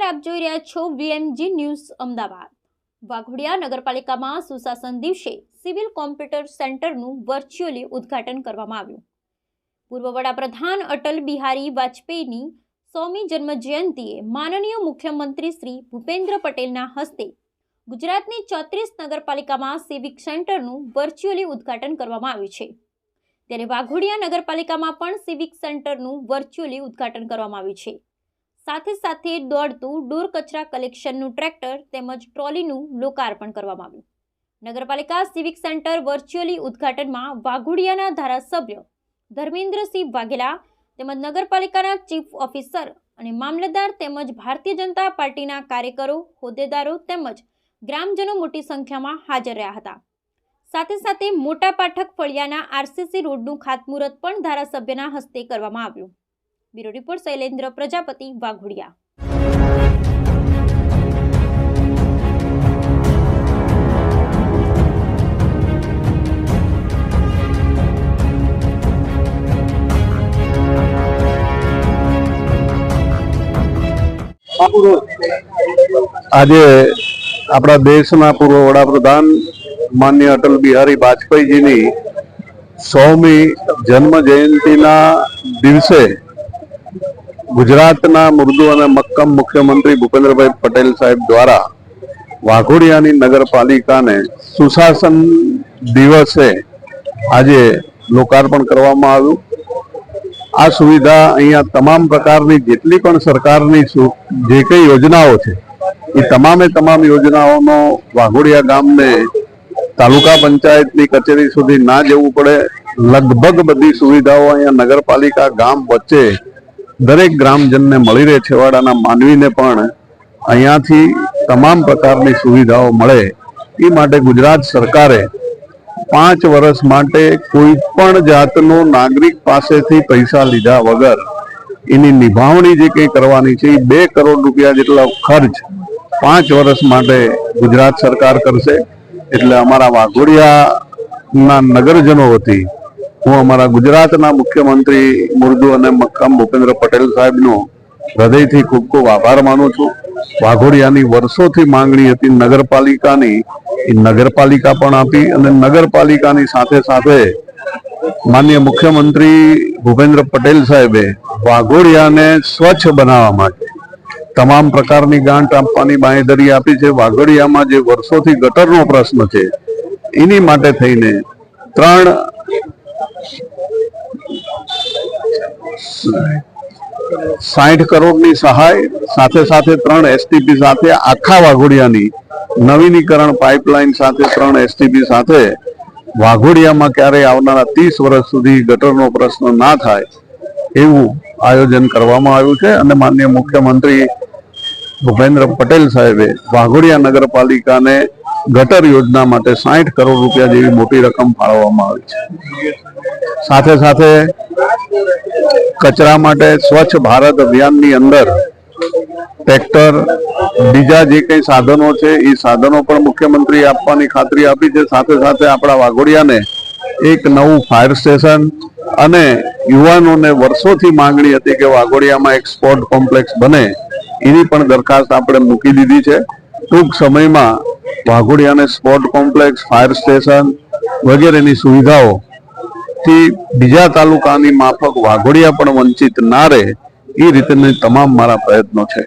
નમસ્કાર, આપ જોઈ રહ્યા છો વીએમજી ન્યૂઝ અમદાવાદ. વાઘોડિયા નગરપાલિકામાં સુશાસન દિવસે સિવિલ કોમ્પ્યુટર સેન્ટરનું વર્ચ્યુઅલી ઉદ્ઘાટન કરવામાં આવ્યું. પૂર્વ વડાપ્રધાન અટલ બિહારી વાજપેયીની સોમી જન્મજયંતિએ માનનીય મુખ્યમંત્રી શ્રી ભૂપેન્દ્ર પટેલના હસ્તે ગુજરાતની ચોત્રીસ નગરપાલિકામાં સિવિક સેન્ટરનું વર્ચ્યુઅલી ઉદ્ઘાટન કરવામાં આવ્યું છે. ત્યારે વાઘોડિયા નગરપાલિકામાં પણ સિવિક સેન્ટરનું વર્ચ્યુઅલી ઉદ્ઘાટન કરવામાં આવ્યું છે. સાથે સાથે દોડતું ડોર કચરા કલેક્શનનું ટ્રેક્ટર તેમજ ટ્રોલીનું લોકાર્પણ કરવામાં આવ્યું. નગરપાલિકા સિવિક સેન્ટર વર્ચ્યુઅલી ઉદ્ઘાટનમાં વાઘોડિયાના ધારાસભ્ય ધર્મેન્દ્રસિંહ વાઘેલા તેમજ નગરપાલિકાના ચીફ ઓફિસર અને મામલતદાર તેમજ ભારતીય જનતા પાર્ટીના કાર્યકરો, હોદ્દેદારો તેમજ ગ્રામજનો મોટી સંખ્યામાં હાજર રહ્યા હતા. સાથે સાથે મોટા પાઠક ફળિયાના આરસીસી રોડનું ખાતમુહૂર્ત પણ ધારાસભ્યના હસ્તે કરવામાં આવ્યું. Bureau report Shailendra Prajapati Waghodia. આજે આપણા દેશના પૂર્વ વડાપ્રધાન માન્ય અટલ બિહારી વાજપેયીજીની સૌમી જન્મ જયંતિના દિવસે ગુજરાતના મૃદુ અને મક્કમ મુખ્યમંત્રી ભૂપેન્દ્રભાઈ પટેલ સાહેબ દ્વારા વાઘોડિયાની નગરપાલિકાને સુશાસન દિવસે આજે લોકાર્પણ કરવામાં આવ્યું. આ સુવિધા અહીંયા તમામ પ્રકારની જેટલી પણ સરકારની જે કઈ યોજનાઓ છે, એ તમામે તમામ યોજનાઓનો વાઘોડિયા ગામને તાલુકા પંચાયતની કચેરી સુધી ના જવું પડે. લગભગ બધી સુવિધાઓ અહીંયા નગરપાલિકા ગામ વચ્ચે દરેક ગ્રામજનને મળી રહે છેવાડાના માનવીને પણ અહીંયાથી તમામ પ્રકારની સુવિધાઓ મળે. એ માટે ગુજરાત સરકારે પાંચ વર્ષ માટે કોઈ પણ જાતનો નાગરિક પાસેથી પૈસા લીધા વગર એની નિભાવણી જે કંઈ કરવાની છે, એ બે કરોડ રૂપિયા જેટલો ખર્ચ પાંચ વર્ષ માટે ગુજરાત સરકાર કરશે. એટલે અમારા વાઘોડિયાના નગરજનો વતી હું અમારા ગુજરાતના મુખ્યમંત્રી મુર્દુ અને મક્કમ ભૂપેન્દ્ર પટેલ સાહેબનો હૃદયથી ખૂબ ખૂબ આભાર માનું છું. વાઘોડિયાની વર્ષોથી માંગણી હતી નગરપાલિકાની, એ નગરપાલિકા પણ આપી અને નગરપાલિકાની સાથે સાથે માન્ય મુખ્યમંત્રી ભૂપેન્દ્ર પટેલ સાહેબે વાઘોડિયાને સ્વચ્છ બનાવવા માટે તમામ પ્રકારની ગાંઠ આપવાની બાંયધરી આપી છે. વાઘોડિયામાં જે વર્ષોથી ગટરનો પ્રશ્ન છે, એની માટે થઈને ત્રણ સાઠ કરોડની સહાય, સાથે સાથે ત્રણ એસટીપી સાથે આખા વાઘોડિયાની નવીનીકરણ પાઇપલાઇન સાથે ત્રણ એસટીપી સાથે વાઘોડિયામાં ક્યારેય આવનારા ત્રીસ વર્ષ સુધી ગટરનો પ્રશ્ન ના થાય એવું આયોજન કરવામાં આવ્યું છે અને માન્ય મુખ્યમંત્રી ભૂપેન્દ્ર પટેલ સાહેબે વાઘોડિયા નગરપાલિકાને ગટર યોજના માટે સાઠ કરોડ રૂપિયા જેવી મોટી રકમ ફાળવવામાં આવી છે. સાથે સાથે કચરા માટે સ્વચ્છ ભારત અભિયાનની અંદર ટ્રેક્ટર, બીજા જે કંઈ સાધનો છે, એ સાધનો પણ મુખ્યમંત્રી આપવાની ખાતરી આપી છે. સાથે સાથે આપણા વાઘોડિયાને એક નવું ફાયર સ્ટેશન અને યુવાનોને વર્ષોથી માંગણી હતી કે વાઘોડિયામાં એક સ્પોર્ટ કોમ્પ્લેક્સ બને, એની પણ દરખાસ્ત આપણે મૂકી દીધી છે. ટૂંક સમયમાં વાઘોડિયાને સ્પોર્ટ કોમ્પ્લેક્સ, ફાયર સ્ટેશન વગેરેની સુવિધાઓ થી બીજા તાલુકાની માફક વાઘોડિયા પણ વંચિત ના રહે એ રીતેની તમામ મારા પ્રયત્નો છે.